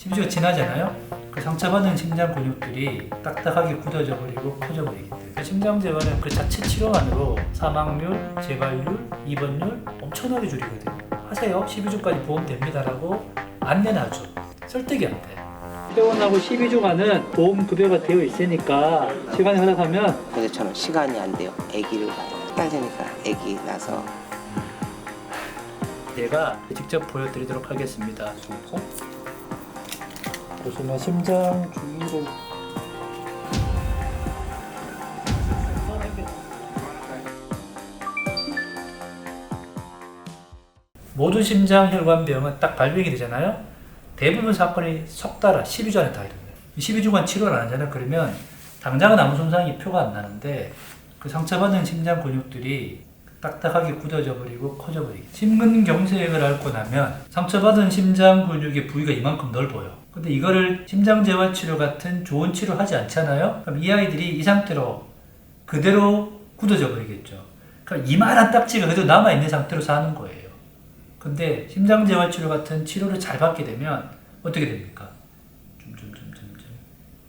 12주가 지나잖아요. 그 상처받은 심장 근육들이 딱딱하게 굳어져 버리고 커져 버리기 때문에 심장 재활은 그 자체 치료만으로 사망률, 재발률, 입원율 엄청나게 줄이거든요. 하세요. 12주까지 보험 됩니다라고 안내나죠. 설득이 안 돼. 퇴원하고 12주간은 보험 급여가 되어 있으니까 시간이 허락하면 근데 저는 시간이 안 돼요. 아기를 봐요. 따지니까 아기 나서 제가 직접 보여드리도록 하겠습니다. 보시면 심장 주위를 모든 심장 혈관병은 딱 발병이 되잖아요. 대부분 사건이 석 달아 12주 안에 다 일어나요. 12주간 치료를 안 하잖아요. 그러면 당장은 아무 손상이 표가 안 나는데 그 상처받은 심장 근육들이 딱딱하게 굳어져 버리고 커져 버리기. 심근경색을 앓고 나면 상처받은 심장 근육의 부위가 이만큼 넓어요. 근데 이거를 심장 재활 치료 같은 좋은 치료 하지 않잖아요. 그럼 이 아이들이 이 상태로 그대로 굳어져 버리겠죠. 그럼 이만한 딱지가 그대로 남아 있는 상태로 사는 거예요. 근데 심장 재활 치료 같은 치료를 잘 받게 되면 어떻게 됩니까? 점점점점점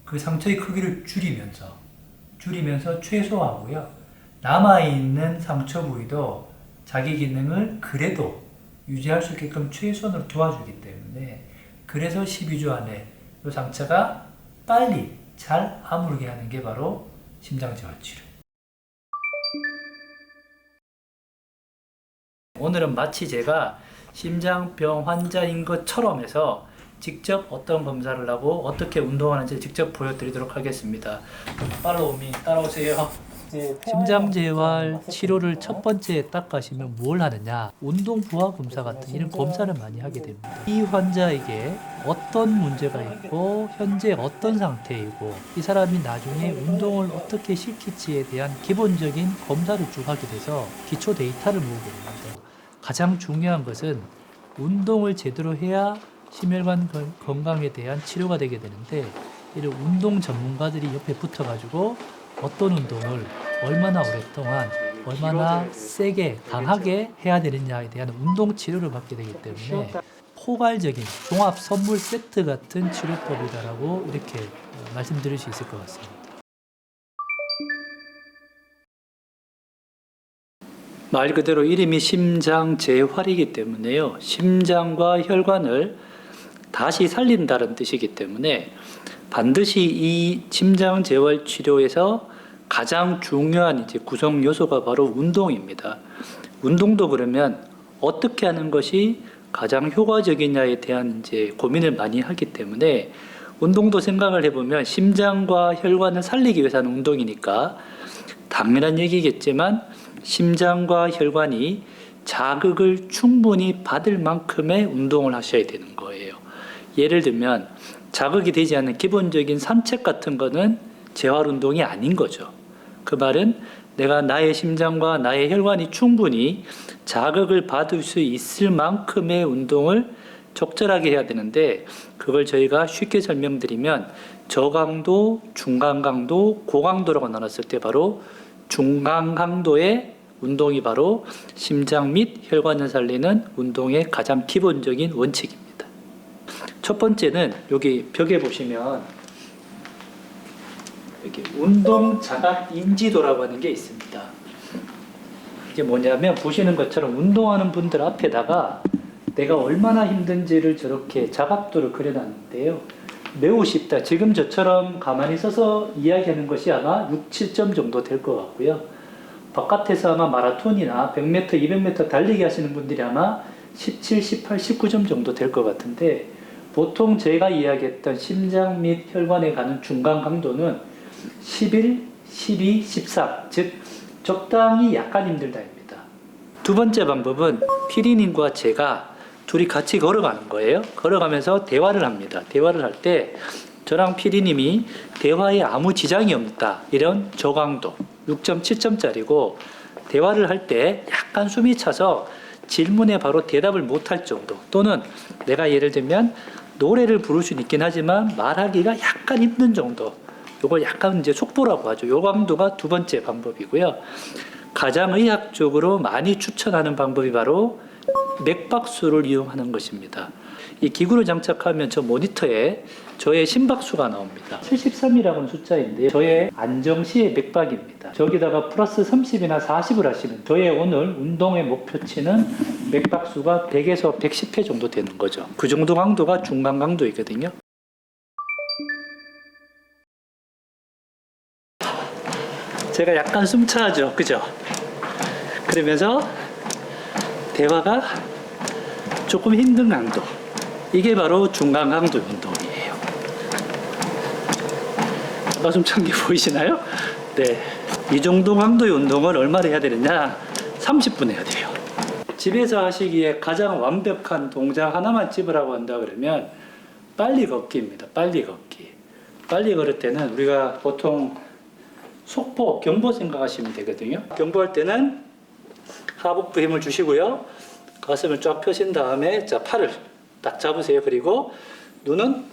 그 상처의 크기를 줄이면서 줄이면서 최소화하고요. 남아 있는 상처 부위도 자기 기능을 그래도 유지할 수 있게끔 최선으로 도와주기 때문에 그래서 12주 안에 이 상처가 빨리 잘 아물게 하는 게 바로 심장 재활 치료. 오늘은 마치 제가 심장병 환자인 것처럼 해서 직접 어떤 검사를 하고 어떻게 운동하는지 직접 보여드리도록 하겠습니다. 팔로우 미 따라오세요. 심장 재활 치료를 첫 번째 딱 가시면 뭘 하느냐? 운동 부하 검사 같은 이런 검사를 많이 하게 됩니다. 이 환자에게 어떤 문제가 있고 현재 어떤 상태이고 이 사람이 나중에 운동을 어떻게 시킬지에 대한 기본적인 검사를 쭉 하게 돼서 기초 데이터를 모으게 됩니다. 가장 중요한 것은 운동을 제대로 해야 심혈관 건- 건강에 대한 치료가 되게 되는데 이런 운동 전문가들이 옆에 붙어가지고 어떤 운동을 얼마나 오랫동안 얼마나 세게 강하게 해야 되느냐에 대한 운동 치료를 받게 되기 때문에 포괄적인 종합 선물 세트 같은 치료법이다라고 이렇게 어, 말씀드릴 수 있을 것 같습니다. 말 그대로 이름이 심장 재활이기 때문에요. 심장과 혈관을 다시 살린다는 뜻이기 때문에 반드시 이 심장 재활 치료에서 가장 중요한 이제 구성 요소가 바로 운동입니다. 운동도 그러면 어떻게 하는 것이 가장 효과적이냐에 대한 이제 고민을 많이 하기 때문에 운동도 생각을 해보면 심장과 혈관을 살리기 위해서 하는 운동이니까 당연한 얘기겠지만 심장과 혈관이 자극을 충분히 받을 만큼의 운동을 하셔야 되는 거예요. 예를 들면 자극이 되지 않는 기본적인 산책 같은 거는 재활 운동이 아닌 거죠. 그 말은 내가 나의 심장과 나의 혈관이 충분히 자극을 받을 수 있을 만큼의 운동을 적절하게 해야 되는데 그걸 저희가 쉽게 설명드리면 저강도, 중강강도, 고강도라고 나눴을 때 바로 중강강도의 운동이 바로 심장 및 혈관을 살리는 운동의 가장 기본적인 원칙입니다. 첫 번째는 여기 벽에 보시면 이렇게 운동 자각 인지도라고 하는 게 있습니다. 이게 뭐냐면 보시는 것처럼 운동하는 분들 앞에다가 내가 얼마나 힘든지를 저렇게 자각도를 그려놨는데요. 매우 쉽다. 지금 저처럼 가만히 서서 이야기하는 것이 아마 6, 7점 정도 될 것 같고요. 바깥에서 아마 마라톤이나 100m, 200m 달리기 하시는 분들이 아마 17, 18, 19점 정도 될 것 같은데 보통 제가 이야기했던 심장 및 혈관에 가는 중간 강도는 11, 12, 13, 즉 적당히 약간 힘들다입니다. 두 번째 방법은 피디님과 제가 둘이 같이 걸어가는 거예요. 걸어가면서 대화를 합니다. 대화를 할 때 저랑 피디님이 대화에 아무 지장이 없다. 이런 저강도 6.7점짜리고 대화를 할 때 약간 숨이 차서 질문에 바로 대답을 못할 정도 또는 내가 예를 들면 노래를 부를 수는 있긴 하지만 말하기가 약간 힘든 정도 요걸 약간 이제 속보라고 하죠. 요 강도가 두 번째 방법이고요. 가장 의학적으로 많이 추천하는 방법이 바로 맥박수를 이용하는 것입니다. 이 기구를 장착하면 저 모니터에 저의 심박수가 나옵니다. 73이라는 숫자인데요. 저의 안정시의 맥박입니다. 저기다가 플러스 30이나 40을 하시면 저의 오늘 운동의 목표치는 맥박수가 100에서 110회 정도 되는 거죠. 그 정도 강도가 중간 강도이거든요. 제가 약간 숨차죠. 그죠? 그러면서 대화가 조금 힘든 강도. 이게 바로 중간 강도 운동이에요. 아까 숨찬 게 보이시나요? 네. 이 정도 강도의 운동을 얼마나 해야 되느냐? 30분 해야 돼요. 집에서 하시기에 가장 완벽한 동작 하나만 집으라고 한다 그러면 빨리 걷기입니다. 빨리 걷기. 빨리 걸을 때는 우리가 보통 속보, 경보 생각하시면 되거든요. 경보할 때는 하복부 힘을 주시고요. 가슴을 쫙 펴신 다음에 자 팔을 딱 잡으세요. 그리고 눈은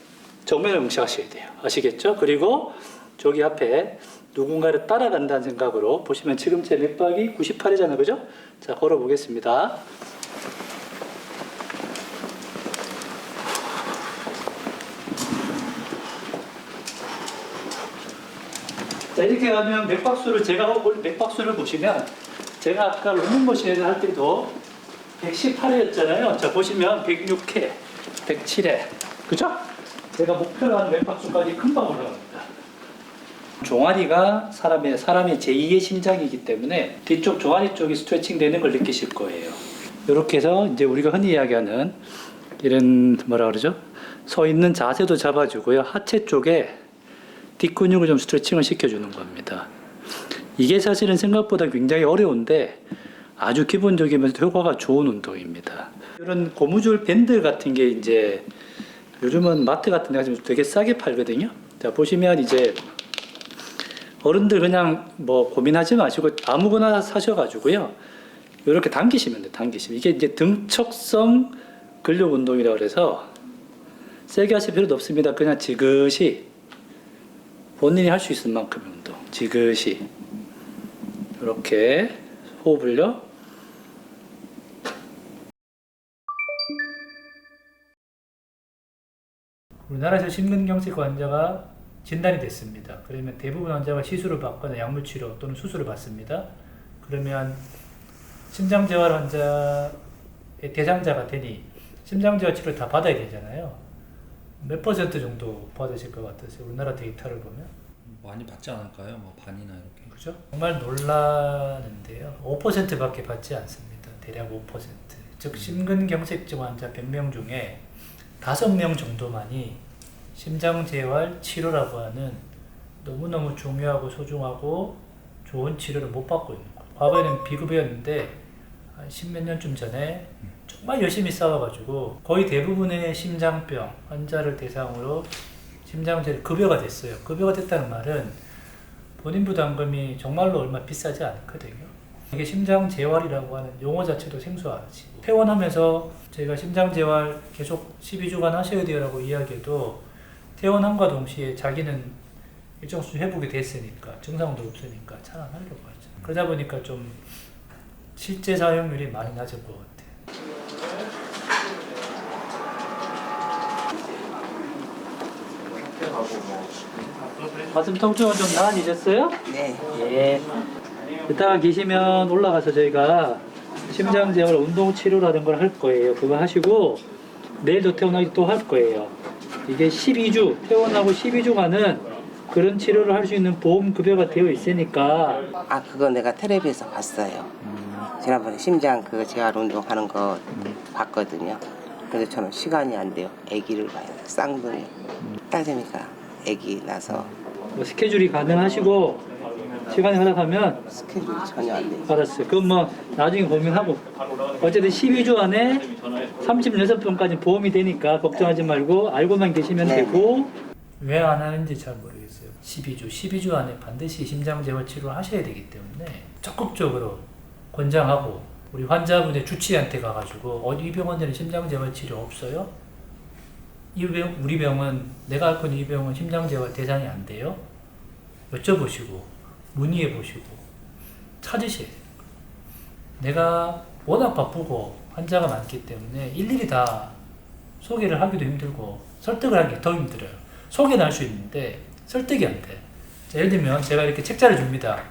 정면을 응시하셔야 돼요. 아시겠죠? 그리고 저기 앞에 누군가를 따라간다는 생각으로 보시면 지금 제 맥박이 98이잖아요. 그죠? 자, 걸어 보겠습니다. 자, 이렇게 하면 맥박수를 제가 올 맥박수를 보시면 제가 아까 런닝머신을 할 때도 118회였잖아요. 자, 보시면 106회, 107회. 그죠? 제가 목표로 하는 맥박수까지 금방 올라갑니다. 종아리가 사람의 사람의 제2의 심장이기 때문에 뒤쪽 종아리 쪽이 스트레칭 되는 걸 느끼실 거예요. 이렇게 해서 이제 우리가 흔히 이야기하는 이런 뭐라 그러죠? 서 있는 자세도 잡아주고요. 하체 쪽에 뒷근육을 좀 스트레칭을 시켜주는 겁니다. 이게 사실은 생각보다 굉장히 어려운데 아주 기본적이면서 효과가 좋은 운동입니다. 이런 고무줄 밴드 같은 게 이제 요즘은 마트 같은 데 가시면 되게 싸게 팔거든요. 자, 보시면 이제 어른들 그냥 뭐 고민하지 마시고 아무거나 사셔가지고요. 이렇게 당기시면 돼요. 당기시면. 이게 이제 등척성 근력 운동이라고 그래서 세게 하실 필요도 없습니다. 그냥 지그시 본인이 할 수 있을 만큼의 운동. 지그시. 이렇게 호흡을요. 우리나라에서 심근경색 환자가 진단이 됐습니다. 그러면 대부분 환자가 시술을 받거나 약물 치료 또는 수술을 받습니다. 그러면 심장재활 환자의 대상자가 되니 심장재활 치료를 다 받아야 되잖아요. 몇 퍼센트 정도 받으실 것 같으세요? 우리나라 데이터를 보면. 많이 받지 않을까요? 뭐 반이나 이렇게. 그죠? 정말 놀라는데요. 5%밖에 받지 않습니다. 대략 5%. 즉 심근경색증 환자 100명 중에 5명 정도만이 심장재활 치료라고 하는 너무너무 중요하고 소중하고 좋은 치료를 못 받고 있는 거예요. 과거에는 비급여였는데 한 십몇 년쯤 전에 정말 열심히 싸워가지고 거의 대부분의 심장병 환자를 대상으로 심장재활 급여가 됐어요. 급여가 됐다는 말은 본인 부담금이 정말로 얼마 비싸지 않거든요. 이게 심장 재활이라고 하는 용어 자체도 생소하지. 퇴원하면서 저희가 심장 재활 계속 12주간 하셔야 돼요라고 이야기해도 퇴원함과 동시에 자기는 일정 수준 회복이 됐으니까 증상도 없으니까 차단하려고 하죠. 그러다 보니까 좀 실제 사용률이 많이 낮은 것 같아요. 가슴 통증은 좀 나아지셨어요? 네. 예. 이따가 계시면 올라가서 저희가 심장 재활 운동 치료라는 걸할 거예요. 그거 하시고 내일도 퇴원하기 또 할 거예요. 이게 12주 퇴원하고 12주간은 그런 치료를 할 수 있는 보험 급여가 되어 있으니까 아 그거 내가 텔레비에서 봤어요. 지난번에 심장 그 재활 운동 하는 거 봤거든요. 근데 저는 시간이 안 돼요. 아기를 봐요. 쌍둥이. 따지니까 아기 나서 뭐 스케줄이 가능하시고 시간이 허락하면 스케줄이 전혀 안 돼요. 알았어요. 그럼 뭐 나중에 고민하고 어쨌든 12주 안에 36병까지 보험이 되니까 걱정하지 말고 알고만 계시면 네. 되고 왜 안 하는지 잘 모르겠어요. 12주, 12주 안에 반드시 심장재활 치료를 하셔야 되기 때문에 적극적으로 권장하고 우리 환자분의 주치의한테 가가지고 어디 이 병원에는 심장재활 치료 없어요? 이 병, 우리 병은 내가 앓고 있는 이 병은 심장재활 대상이 안 돼요? 여쭤보시고 문의해 보시고 찾으셔야 돼요. 내가 워낙 바쁘고 환자가 많기 때문에 일일이 다 소개를 하기도 힘들고 설득을 하기 더 힘들어요. 소개는 할 수 있는데 설득이 안 돼. 자, 예를 들면 제가 이렇게 책자를 줍니다.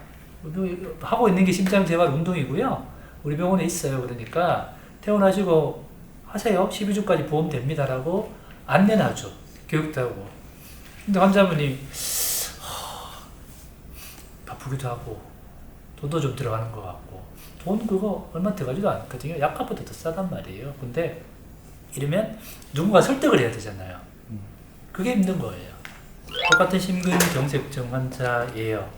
하고 있는 게 심장 재활 운동이고요. 우리 병원에 있어요. 그러니까 퇴원하시고 하세요. 12주까지 보험 됩니다라고 안내는 하죠. 교육도 하고. 근데 환자분이 하, 바쁘기도 하고 돈도 좀 들어가는 것 같고 돈 그거 얼마 들어가지도 않거든요. 약값보다 더 싸단 말이에요. 근데 이러면 누군가 설득을 해야 되잖아요. 그게 힘든 거예요. 똑같은 심근경색증 환자예요.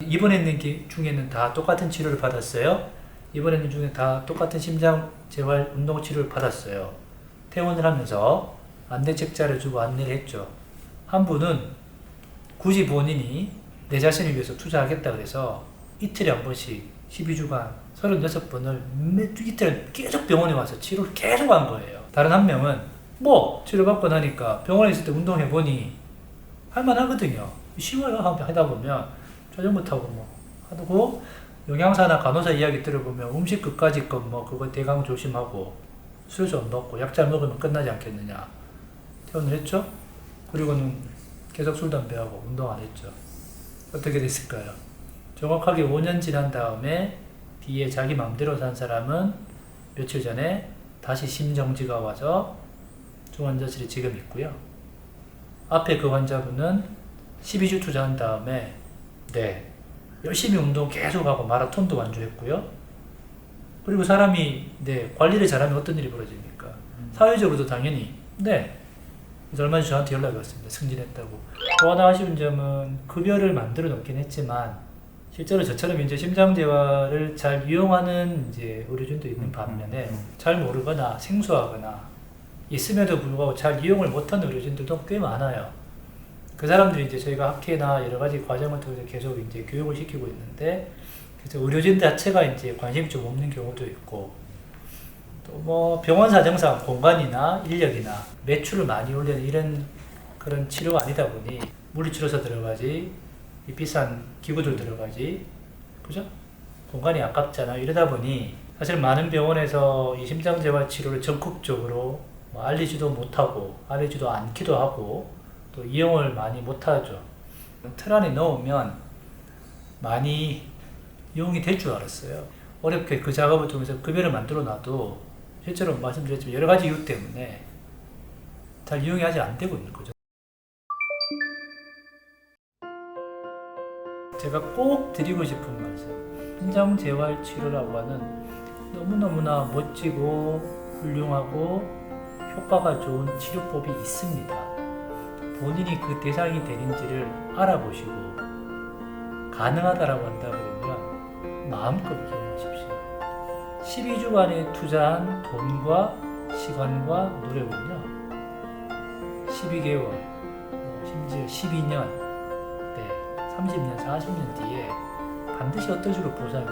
입원해 있는 게 중에는 다 똑같은 치료를 받았어요. 입원해 있는 중에 다 똑같은 심장 재활 운동 치료를 받았어요. 퇴원을 하면서 안내 책자를 주고 안내를 했죠. 한 분은 굳이 본인이 내 자신을 위해서 투자하겠다 그래서 이틀에 한 번씩 12주간 36번을 매 이틀 계속 병원에 와서 치료를 계속 한 거예요. 다른 한 명은 뭐 치료받고 나니까 병원에 있을 때 운동해 보니 할만하거든요. 쉬워요. 하다 보면 자전거 타고 뭐 하고 영양사나 간호사 이야기 들어보면 음식 끝까지 것뭐 그거 대강 조심하고 술 좀 먹고 약 잘 먹으면 끝나지 않겠느냐 퇴원을 했죠. 그리고는 계속 술 담배하고 운동 안 했죠. 어떻게 됐을까요? 정확하게 5년 지난 다음에 뒤에 자기 마음대로 산 사람은 며칠 전에 다시 심정지가 와서 중환자실에 지금 있고요. 앞에 그 환자분은 12주 투자한 다음에 네 열심히 운동 계속하고 마라톤도 완주했고요. 그리고 사람이 네 관리를 잘하면 어떤 일이 벌어집니까? 사회적으로도 당연히 네 그래서 얼마 전에 저한테 연락이 왔습니다. 승진했다고. 또 하나 아쉬운 점은 급여를 만들어 놓긴 했지만 실제로 저처럼 이제 심장재활을 잘 이용하는 이제 의료진도 있는 반면에 잘 모르거나 생소하거나 있음에도 불구하고 잘 이용을 못하는 의료진들도 꽤 많아요. 그 사람들이 이제 저희가 학회나 여러 가지 과정을 통해서 계속 이제 교육을 시키고 있는데 그래서 의료진 자체가 이제 관심이 좀 없는 경우도 있고 또 뭐 병원 사정상 공간이나 인력이나 매출을 많이 올리는 이런 그런 치료가 아니다 보니 물리치료사 들어가지 이 비싼 기구들 들어가지 그죠? 공간이 아깝잖아. 이러다 보니 사실 많은 병원에서 이 심장 재활 치료를 적극적으로 뭐 알리지도 못하고 알리지도 않기도 하고 또 이용을 많이 못하죠. 틀 안에 넣으면 많이 이용이 될 줄 알았어요. 어렵게 그 작업을 통해서 급여를 만들어 놔도 실제로 말씀드렸지만 여러 가지 이유 때문에 잘 이용이 아직 안 되고 있는 거죠. 제가 꼭 드리고 싶은 말씀. 심장 재활 치료라고 하는 너무너무나 멋지고 훌륭하고 효과가 좋은 치료법이 있습니다. 본인이 그 대상이 되는지를 알아보시고 가능하다라고 한다 그러면 마음껏 이용하십시오. 12주간에 투자한 돈과 시간과 노력은요, 12개월, 뭐 심지어 12년, 네, 30년, 40년 뒤에 반드시 어떤 식으로 보상이